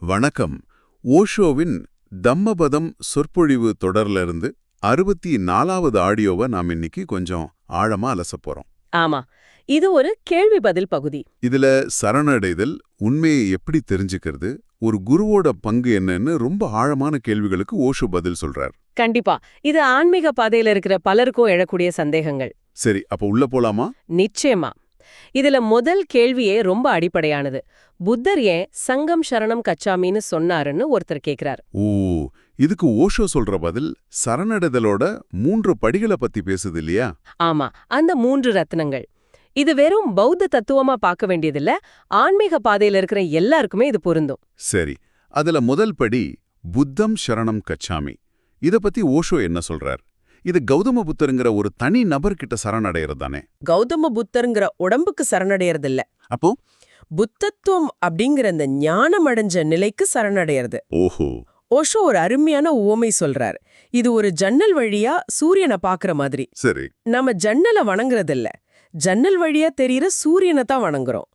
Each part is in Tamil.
வணக்கம். ஓஷோவின் தம்மபதம் சொற்பொழிவு தொடர்ல இருந்து அறுபத்தி நாலாவது ஆடியோவை நாம் இன்னைக்கு கொஞ்சம் ஆழமா அலசப் போறோம். ஆமா. இது ஒரு கேள்வி பதில் பகுதி. இதுல சரணடைதல் உண்மையை எப்படி தெரிஞ்சுக்கிறது ஒரு குருவோட பங்கு என்னன்னு ரொம்ப ஆழமான கேள்விகளுக்கு ஓஷோ பதில் சொல்றார். கண்டிப்பா. இது ஆன்மீக பாதையில இருக்கிற பலருக்கும் எழக்கூடிய சந்தேகங்கள். சரி அப்ப உள்ள போலாமா? நிச்சயமா. இதுல முதல் கேள்வியே ரொம்ப அடிப்படையானது. புத்தர் ஏன் சங்கம் சரணம் கச்சாமின்னு சொன்னாருன்னு ஒருத்தர் கேக்குறார். ஓ இதுக்கு ஓஷோ சொல்ற பதில் சரணடைதலோட மூன்று படிகளை பத்தி பேசுது இல்லையா? ஆமா அந்த மூன்று ரத்னங்கள். இது வெறும் பௌத்த தத்துவமா பார்க்க வேண்டியதில்ல ஆன்மீக பாதையில இருக்கிற எல்லாருக்குமே இது பொருந்தும். சரி அதுல முதல் படி புத்தம் சரணம் கச்சாமி. இத பத்தி ஓஷோ என்ன சொல்றார்? இது கௌதம புத்தருங்கிற ஒரு தனி நபர்கிட்ட சரணடைகிறது தானே? கௌதம புத்தருங்கிற உடம்புக்கு சரணடையறதில்ல. அப்போ? புத்தத்துவம் அப்படிங்கிற அந்த ஞானம் அடைஞ்ச நிலைக்கு சரணடையறது. ஓஹோ. ஓஷோ ஒரு அருமையான உவமை சொல்றார். இது ஒரு ஜன்னல் வழியா சூரியனை பாக்குற மாதிரி. சரி. நம்ம ஜன்னலை வணங்குறதில்ல. ஜன்னல் வழியா தெரியற சூரியனை தான் வணங்குறோம்.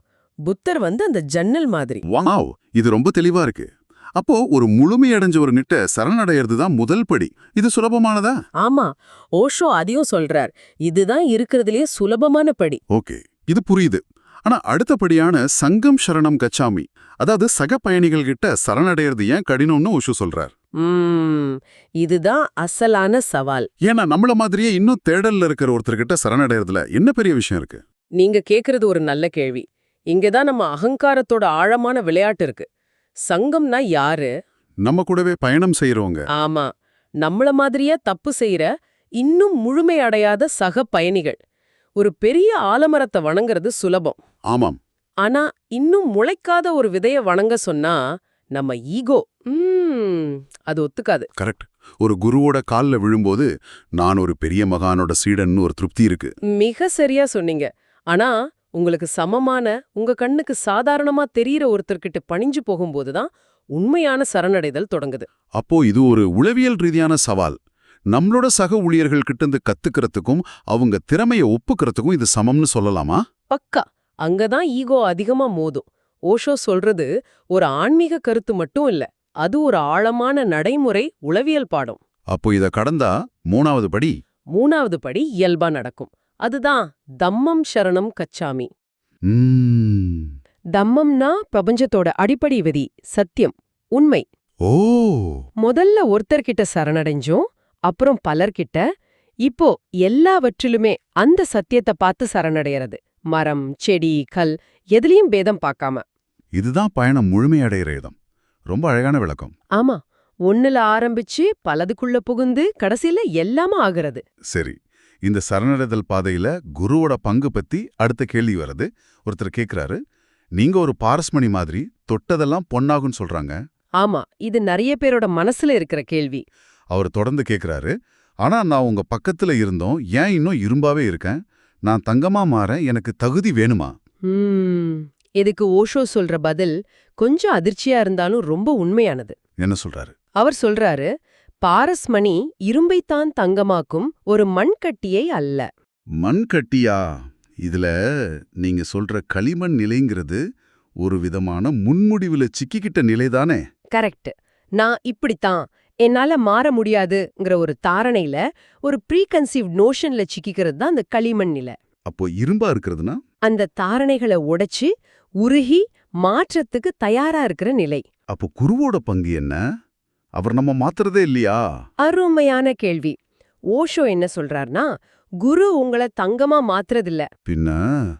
புத்தர் வந்து அந்த ஜன்னல் மாதிரி. வாவ்! இது ரொம்ப தெளிவா இருக்கு. அப்போ ஒரு முழுமையடைஞ்ச ஒரு நிட்ட சரணடைகிறது தான் முதல் படி. இது சுலபமானதா? ஆமா. ஓஷோ அதையும் சொல்றார். இதுதான் இருக்கிறதுலயே சுலபமான படி. ஓகே. இது புரியுது. ஆனா அடுத்தபடியான சங்கம் சரணம் கச்சாமி அதாவது சக பயணிகள் கிட்ட சரணடைறது ஏன் கடினம்னு ஓஷோ சொல்றார். இதுதான் அசலான சவால். ஏன்னா நம்மள மாதிரியே இன்னும் தேடல்ல இருக்கிற ஒருத்தர்கிட்ட சரணடைறதுல என்ன பெரிய விஷயம் இருக்கு? நீங்க கேக்குறது ஒரு நல்ல கேள்வி. இங்கதான் நம்ம அகங்காரத்தோட ஆழமான விளையாட்டு இருக்கு. சங்கம்னா யாரு? நம்ம கூடவே பயணம் செய்யறவங்க ஆமா. நம்மள மாதிரியே தப்பு செய்யற இன்னும் முழுமை அடையாத சக பயணிகள். ஒரு பெரிய ஆலமரத்தை வணங்குறது சுலபம். ஆமாம். ஆனா இன்னும் முளைக்காத ஒரு விதைய வணங்க சொன்னா நம்ம ஈகோ. அது ஒத்துக்காது. கரெக்ட். ஒரு குருவோட கால்ல விழும்போது நான் ஒரு பெரிய மகானோட சீடன்னு ஒரு திருப்தி இருக்கு. மிக சரியா சொன்னீங்க. ஆனா உங்களுக்கு சமமான உங்க கண்ணுக்கு சாதாரணமா தெரியற ஒருத்தர்கிட்ட பணிஞ்சு போகும்போதுதான் உண்மையான சரணடைதல் தொடங்குது. அப்போ இது ஒரு உளவியல் ரீதியான சவால். நம்மளோட சக ஊழியர்கள் கிட்ட இருந்து கத்துக்கிறதுக்கும் அவங்க திறமைய ஒப்புக்கிறதுக்கும் இது சமம்னு சொல்லலாமா? பக்கா. அங்கதான் ஈகோ அதிகமா மோதும். ஓஷோ சொல்றது ஒரு ஆன்மீக கருத்து மட்டும் இல்ல அது ஒரு ஆழமான நடைமுறை உளவியல் பாடம். அப்போ இத கடந்தா மூணாவது படி? மூணாவது படி இயல்பா நடக்கும். அதுதான் தம்மம் சரணம் கச்சாமி. ம்ம். தம்மம்னா பிரபஞ்சத்தோட அடிப்படை விதி சத்தியம் உண்மை. ஓ. முதல்ல ஒருத்தர்கிட்ட சரணடைஞ்சோம் அப்புறம் பலர்கிட்ட. இப்போ எல்லாவற்றிலுமே அந்த சத்தியத்தை பார்த்து சரணடையறது. மரம் செடி கல் எதுலயும் பேதம் பார்க்காம. இதுதான் பயணம் முழுமையடைகிற இடம். ரொம்ப அழகான விளக்கம். ஆமா ஒண்ணுல ஆரம்பிச்சு பலதுக்குள்ள புகுந்து கடைசியில எல்லாமே ஆகுறது. சரி இந்த சரணடைதல் பாதையில குருவோட பங்கு பத்தி அடுத்த கேள்வி வருது ஒருத்தர் கேக்குறாரு நீங்க ஒரு பாரஸ்மணி மாதிரி தொட்டதெல்லாம் பொன்னாகும்னு சொல்றாங்க. ஆமா இது நிறைய பேரோட மனசுல இருக்கிற கேள்வி. அவர் தொடர்ந்து கேக்குறாரு ஆனா நான் உங்க பக்கத்துல இருந்தோம் ஏன் இன்னும் இரும்பாவே இருக்கேன்? நான் தங்கமா மாற எனக்கு தகுதி வேணுமா? இதுக்கு ஓஷோ சொல்ற பதில் கொஞ்சம் அதிர்ச்சியா இருந்தாலும் ரொம்ப உண்மையானது. என்ன சொல்றாரு? அவர் சொல்றாரு பாரஸ்மணி இரும்பைத்தான் தங்கமாக்கும் ஒரு மண்கட்டியை அல்ல. மண் கட்டியா இதுல நீங்க சொல்ற களிமண் நிலைங்கிறது ஒரு விதமான முன்முடிவுல சிக்கிக்கிட்ட நிலைதானே? கரெக்ட். நான் இப்படித்தான். என்னால மாற முடியாதுங்கிற ஒரு தாரணையில ஒரு ப்ரீகன்சீவ் நோஷன்ல சிக்கிக்கிறது தான் அந்த களிமண் நிலை. அப்போ இரும்பா இருக்கிறதுனா? அந்த தாரணைகளை உடைச்சு உருகி மாற்றத்துக்கு தயாரா இருக்கிற நிலை. அப்போ குருவோட பங்கு என்ன? அவர் நம்ம மாத்துறதே இல்லையா? அருமையான கேள்வி. ஓஷோ என்ன சொல்றார்னா குரு உங்களை தங்கமா மாத்துறதில்ல. பின்ன?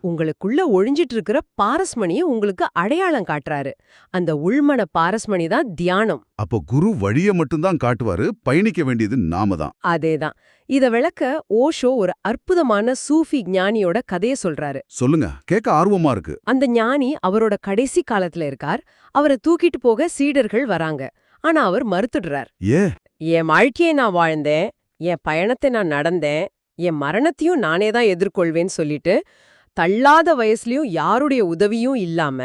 உங்களுக்குள்ள ஒழிஞ்சிட்டு இருக்கிற பாரஸ்மணிய உங்களுக்கு அடையாளம் காட்டுறாரு. அந்த உள்மன பாரஸ்மணி தான் தியானம். அப்போ குரு வழிய மட்டும்தான் காட்டுவாரு பயணிக்க வேண்டியது நாம தான். அதேதான். இத விளக்க ஓஷோ ஒரு அற்புதமான சூஃபி ஞானியோட கதைய சொல்றாரு. சொல்லுங்க கேட்க ஆர்வமா இருக்கு. அந்த ஞானி அவரோட கடைசி காலத்துல இருக்கார். அவரை தூக்கிட்டு போக சீடர்கள் வராங்க. ஆனா அவர் மறுத்துடுறார். என் வாழ்க்கையை நான் வாழ்ந்தேன் என் பயணத்தை நான் நடந்தேன் என் மரணத்தையும் நானே தான் எதிர்கொள்வேன்னு சொல்லிட்டு தள்ளாத வயசுலயும் யாருடைய உதவியும் இல்லாம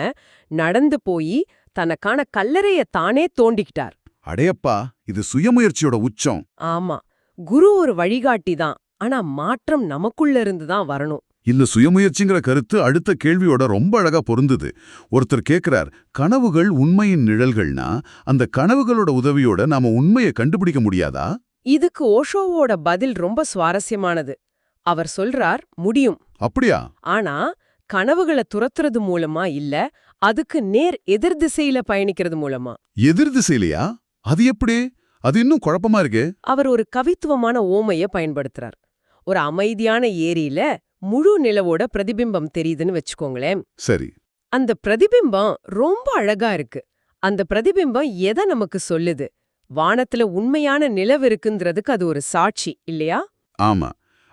நடந்து போய் தனக்கான கல்லறைய தானே தோண்டிக்கிட்டார். அடையப்பா இது சுயமுயற்சியோட உச்சம். ஆமா குரு ஒரு வழிகாட்டி தான். ஆனா மாற்றம் நமக்குள்ள இருந்து தான் வரணும். இந்த சுயமுயற்சிங்கிற கருத்து அடுத்த கேள்வியோட ரொம்ப அழகா பொருந்துது. ஒருத்தர் கேக்குறார் கனவுகள் உண்மையின் நிழல்கள்னா அந்த கனவுகளோட உதவியோட நாம உண்மையை கண்டுபிடிக்க முடியாதா? இதுக்கு ஓஷோவோட பதில் ரொம்ப சுவாரஸ்யமானது. அவர் சொல்றார் முடியும். அப்படியா? ஆனா கனவுகளை துரத்துறது மூலமா இல்ல அதுக்கு நேர் எதிர் திசையில பயணிக்கிறது மூலமா. எதிர் திசையிலையா? அது எப்படி? அது இன்னும் குழப்பமா இருக்கே. அவர் ஒரு கவித்துவமான ஓமைய பயன்படுத்துறார். ஒரு அமைதியான ஏரியில முழு நிலவோட பிரதிபிம்பம் தெரியுதுன்னு வச்சுக்கோங்களேன். சரி. அந்த பிரதிபிம்பம் ரொம்ப அழகா இருக்கு. அந்த பிரதிபிம்பம் எதை நமக்கு சொல்லுது? வானத்துல உண்மையான நிலவு இருக்குன்றதுக்கு அது ஒரு சாட்சி இல்லையா? ஆமா.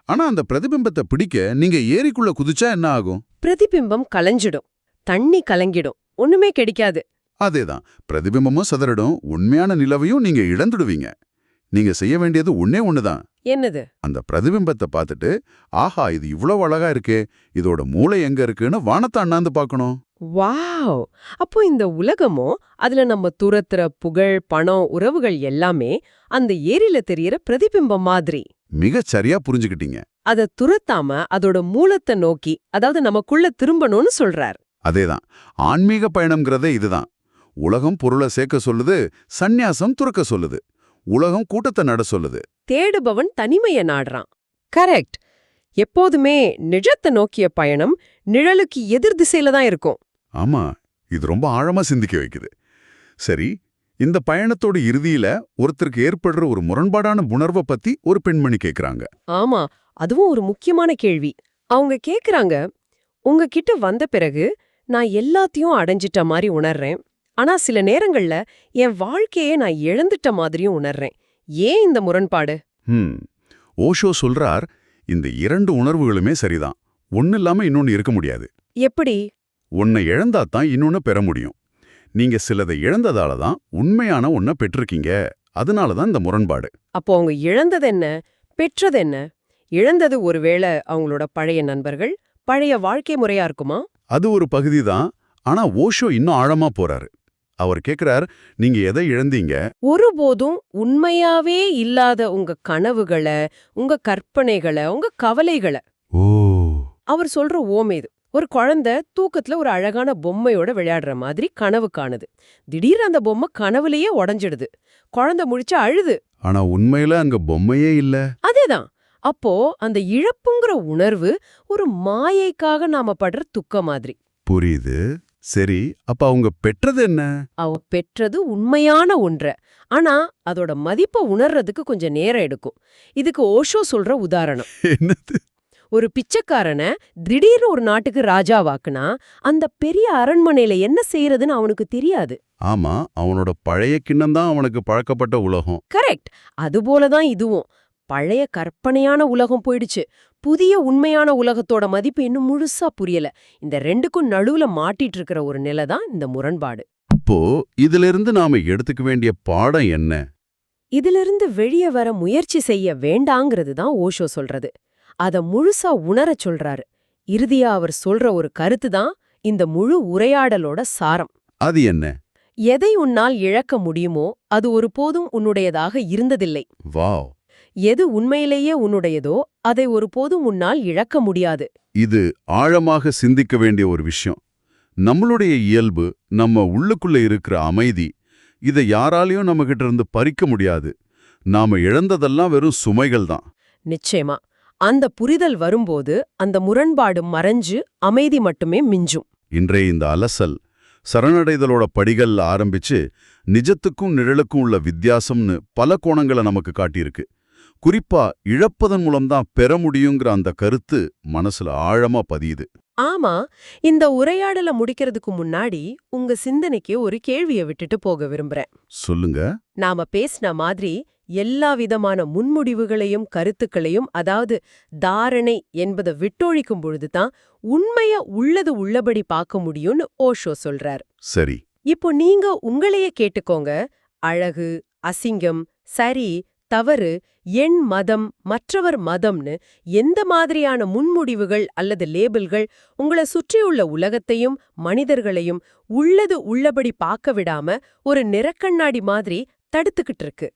ஆனா அந்த பிரதிபிம்பத்தை பிடிக்க நீங்க ஏரிக்குள்ள குதிச்சா என்ன ஆகும்? பிரதிபிம்பம் கலைஞ்சிடும். தண்ணி கலங்கிடும். ஒண்ணுமே கிடைக்காது. அதேதான். பிரதிபிம்பமும் சதறிடும். உண்மையான நிலவையும் நீங்க இழந்துடுவீங்க. நீங்க செய்ய வேண்டியது ஒண்ணே ஒண்ணுதான். என்னது? அந்த பிரதிபிம்பத்தை பார்த்துட்டு ஆஹா இது இவ்வளவு அழகா இருக்கே இதோட மூளை எங்க இருக்குன்னு வானத்தை அண்ணாந்து பார்க்கணும். வாவ்! அப்போ இந்த உலகமோ அதுல நம்ம துரத்துற புகழ் பணம் உறவுகள் எல்லாமே அந்த ஏரியில தெரியற பிரதிபிம்பம் மாதிரி. மிகச் சரியா புரிஞ்சுக்கிட்டீங்க. அத துரத்தாம அதோட மூலத்தை நோக்கி அதாவது நமக்குள்ள திரும்பணும்னு சொல்றார். அதேதான். ஆன்மீக பயணம்ங்கிறதே இதுதான். உலகம் பொருளை சேர்க்க சொல்லுது சந்நியாசம் துறக்க சொல்லுது. உலகம் கூட்டத்தை நட சொல்லுது. தேடுபவன் தனிமைய நாடுறான். கரெக்ட். எப்போதுமே நிஜத்தை நோக்கிய பயணம் நிழலுக்கு எதிர் திசையில தான் இருக்கும். ஆமா இது ரொம்ப ஆழமா சிந்திக்க வைக்குது. சரி இந்த பயணத்தோட இறுதியில ஒருத்தருக்கு ஏற்படுற ஒரு முரண்பாடான உணர்வை பத்தி ஒரு பெண்மணி கேக்குறாங்க. ஆமா அதுவும் ஒரு முக்கியமான கேள்வி. அவங்க கேக்குறாங்க உங்ககிட்ட வந்த பிறகு நான் எல்லாத்தையும் அடைஞ்சிட்ட மாதிரி உணர்றேன். ஆனா சில நேரங்கள்ல என் வாழ்க்கையே நான் இழந்துட்ட மாதிரியும் உணர்றேன். ஏன் இந்த முரண்பாடு? ஹம். ஓஷோ சொல்றார் இந்த இரண்டு உணர்வுகளுமே சரிதான். ஒன்னு இல்லாம இன்னொன்னு இருக்க முடியாது. எப்படி? உன்னை இழந்தாதான் இன்னொன்னு பெற முடியும். நீங்க சிலதை இழந்ததால தான் உண்மையான ஒன்ன பெற்றிருக்கீங்க. அதனால தான் இந்த முரண்பாடு. அப்போ அவங்க இழந்தது என்ன? பெற்றது என்ன? இழந்தது ஒருவேளை அவங்களோட பழைய நண்பர்கள்? பழைய வாழ்க்கை முறையா இருக்குமா? அது ஒரு பகுதி தான். ஆனா ஓஷோ இன்னும் ஆழமா போறாரு. அவர் கேக்குறார் நீங்க எதை இழந்தீங்க? ஒருபோதும் உண்மையாவே இல்லாத உங்க கனவுகளை உங்க கற்பனைகளை உங்க கவலைகளை. ஓ. அவர் சொல்ற ஓமை இது ஒரு குழந்தை தூக்கத்துல ஒரு அழகான பொம்மையோட விளையாடுற மாதிரி கனவு காணுது. திடீர்னு அந்த பொம்மை கனவுலயே உடஞ்சிடுது. குழந்தை முழிச்சு அழுது. ஆனா உண்மையில அங்க பொம்மையே இல்ல. அதேதான். அப்போ அந்த இழப்புங்கிற உணர்வு ஒரு மாயைக்காக நாம படுற துக்க மாதிரி. புரியுது. சரி அப்ப அவங்க பெற்றது என்ன? அவ பெற்றது உண்மையான ஒன்ற. ஆனா அதோட மதிப்பை உணர்றதுக்கு கொஞ்சம் நேரம் எடுக்கும். இதுக்கு ஓஷோ சொல்ற உதாரணம். என்னது? ஒரு பிச்சைக்காரனை திடீர்னு ஒரு நாட்டுக்கு ராஜாவாக்குனா அந்த பெரிய அரண்மனையில என்ன செய்யறதுன்னு அவனுக்கு தெரியாது. ஆமா அவனோட பழைய கிண்ணம் தான் அவனுக்கு பழக்கப்பட்ட உலகம். கரெக்ட். அதுபோலதான் இதுவும். பழைய கற்பனையான உலகம் போயிடுச்சு. புதிய உண்மையான உலகத்தோட மதிப்பு இன்னும் முழுசா புரியல. இந்த ரெண்டுக்கும் நடுவுல மாட்டிட்டு இருக்கிற ஒரு நிலை தான் இந்த முரண்பாடு. அப்போ இதிலிருந்து நாம எடுத்துக்க வேண்டிய பாடம் என்ன? இதிலிருந்து வெளியே வர முயற்சி செய்ய வேண்டாங்கிறது தான் ஓஷோ சொல்றது. அத முழுசா உணரச் சொல்றாரு. இறுதியா அவர் சொல்ற ஒரு கருத்து தான் இந்த முழு உரையாடலோட சாரம். அது என்ன? எதை உன்னால் இழக்க முடியுமோ அது ஒருபோதும் உன்னுடையதாக இருந்ததில்லை. வாவ். எது உண்மையிலேயே உன்னுடையதோ அதை ஒருபோதும் உன்னால் இழக்க முடியாது. இது ஆழமாக சிந்திக்க வேண்டிய ஒரு விஷயம். நம்மளுடைய இயல்பு நம்ம உள்ளுக்குள்ள இருக்கிற அமைதி இதை யாராலையும் நம்ம கிட்ட இருந்து பறிக்க முடியாது. நாம இழந்ததெல்லாம் வெறும் சுமைகள் தான். நிச்சயமா. அந்த புரிதல் வரும்போது அந்த முரண்பாடு மறைஞ்சு அமைதி மட்டுமே மிஞ்சும். இன்றைய இந்த அலசல் சரணடைதலோட படிகள்ல ஆரம்பிச்சு நிஜத்துக்கும் நிழலுக்கும் உள்ள வித்தியாசம்னு பல கோணங்களை நமக்கு காட்டியிருக்கு. குறிப்பா இழப்பதன் மூலம்தான் பெற முடியுங்கிற அந்த கருத்து மனசுல ஆழமா பதியுது. ஆமா இந்த உரையாடல முடிக்கிறதுக்கு முன்னாடி உங்க சிந்தனைக்கு ஒரு கேள்விய விட்டுட்டு போக விரும்புறேன். சொல்லுங்க. நாம பேசின மாதிரி எல்லா விதமான முன்முடிவுகளையும் கருத்துக்களையும் அதாவது தாரணை என்பதை விட்டொழிக்கும் பொழுதுதான் உண்மைய உள்ளது உள்ளபடி பார்க்க முடியும்னு ஓஷோ சொல்றார். சரி. இப்போ நீங்க உங்களையே கேட்டுக்கோங்க. அழகு அசிங்கம் சரி தவறு எண் மதம் மற்றவர் மதம்னு எந்த மாதிரியான முன்முடிவுகள் அல்லது லேபிள்கள் உங்களை சுற்றியுள்ள உலகத்தையும் மனிதர்களையும் உள்ளது உள்ளபடி பார்க்க விடாம ஒரு நிறக்கண்ணாடி மாதிரி தடுத்துக்கிட்டு இருக்கு.